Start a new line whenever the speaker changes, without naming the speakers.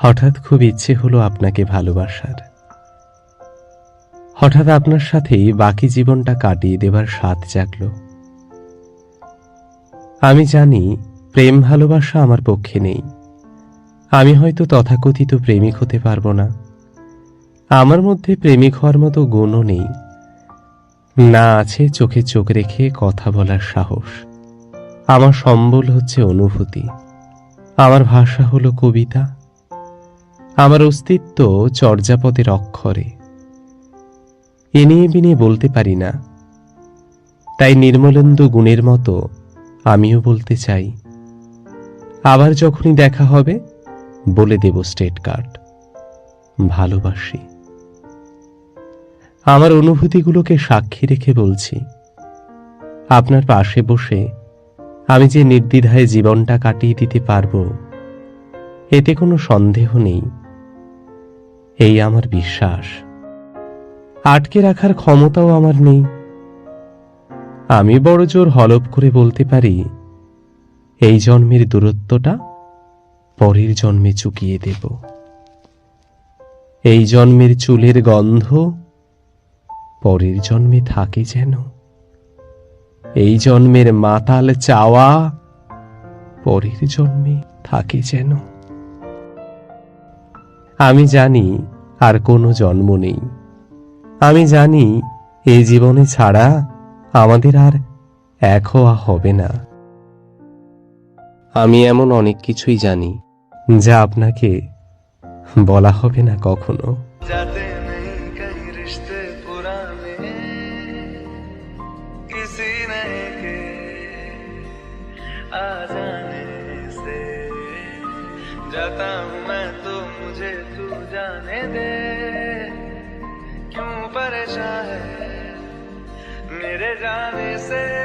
হঠাৎ খুব ইচ্ছে হলো আপনাকে ভালোবাসার। হঠাৎ আপনার সাথেই বাকি জীবনটা কাটিয়ে দেবার স্বাদ জাগল। আমি জানি প্রেম ভালোবাসা আমার পক্ষে নেই। আমি হয়তো তথাকথিত প্রেমিক হতে পারব না। আমার মধ্যে প্রেমিক হওয়ার মতো গুণও নেই। না আছে চোখে চোখ রেখে কথা বলার সাহস। আমার সম্বল হচ্ছে অনুভূতি। আমার ভাষা হলো কবিতা। আমার অস্তিত্ব চর্যাপদের অক্ষরে এ নিয়ে বিনিয়ে বলতে পারি না। তাই নির্মলেন্দু গুণের মতো আমিও বলতে চাই, আবার যখনই দেখা হবে, বলে দেব স্টেট কার্ড ভালোবাসি। আমার অনুভূতিগুলোকে সাক্ষী রেখে বলছি, আপনার পাশে বসে আমি যে নির্দ্বিধায় জীবনটা কাটিয়ে দিতে পারব, এতে কোনো সন্দেহ নেই। এই আমার বিশ্বাস। আটকে রাখার ক্ষমতাও আমার নেই। আমি বড় জোর হলপ করে বলতে পারি, এই জন্মের দূরত্বটা পরের জন্মে চুকিয়ে দেব। এই জন্মের চুলের গন্ধ পরের জন্মে থাকে যেন। এই জন্মের মাতাল চাওয়া পরের জন্মে থাকে যেন। আমি জানি আর কোনো জন্ম নেই আমি জানি এই জীবনে ছাড়া আমাদের আর এক হওয়া হবে না আমি এমন অনেক কিছুই জানি যা আপনাকে বলা হবে না কখনো
जाते नहीं कहीं रिश्ते पुराने किसी नए के आ जाने से जाता हूँ मैं तो मुझे तू जाने दे। क्यों परेशान है? मेरे जाने से